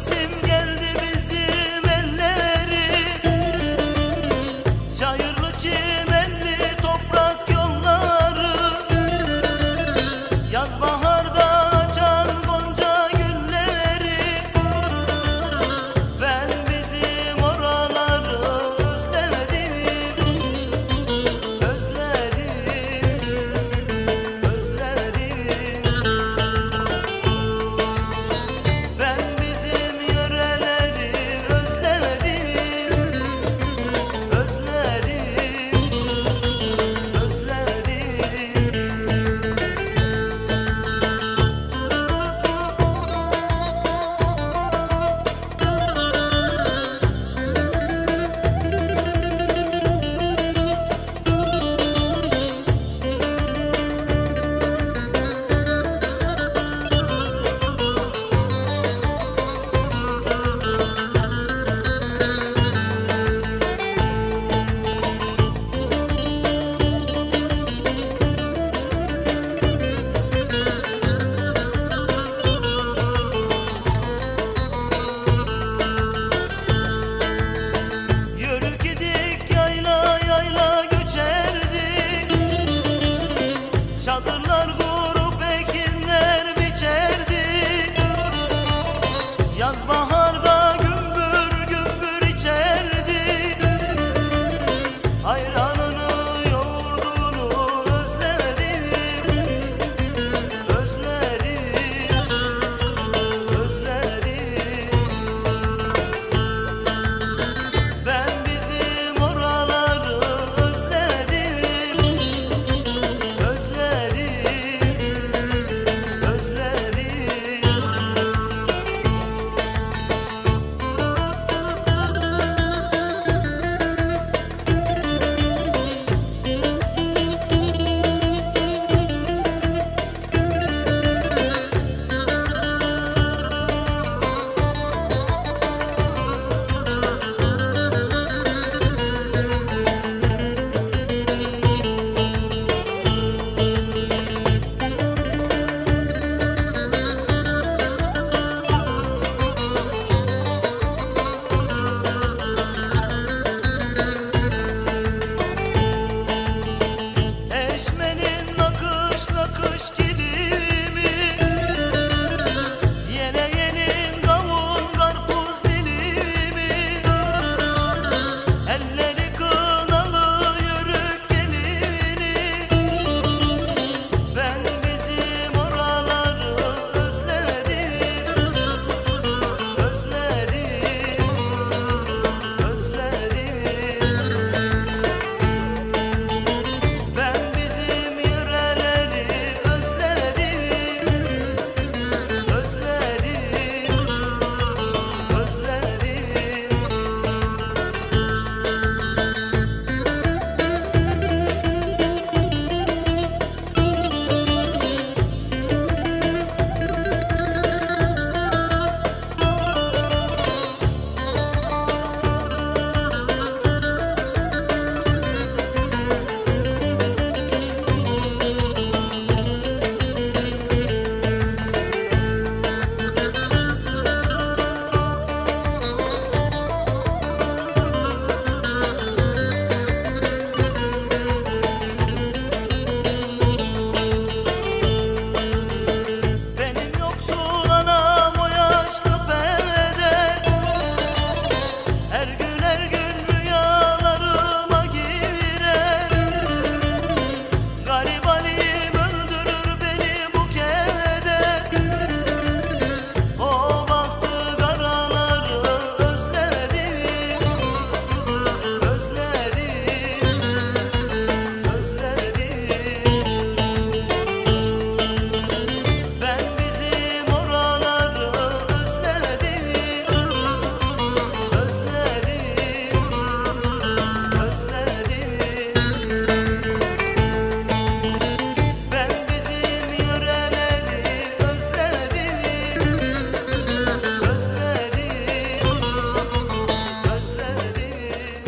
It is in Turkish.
Mevsim geldi bizim elleri. Çayırlı çimenli toprak yolları. Yaz bahar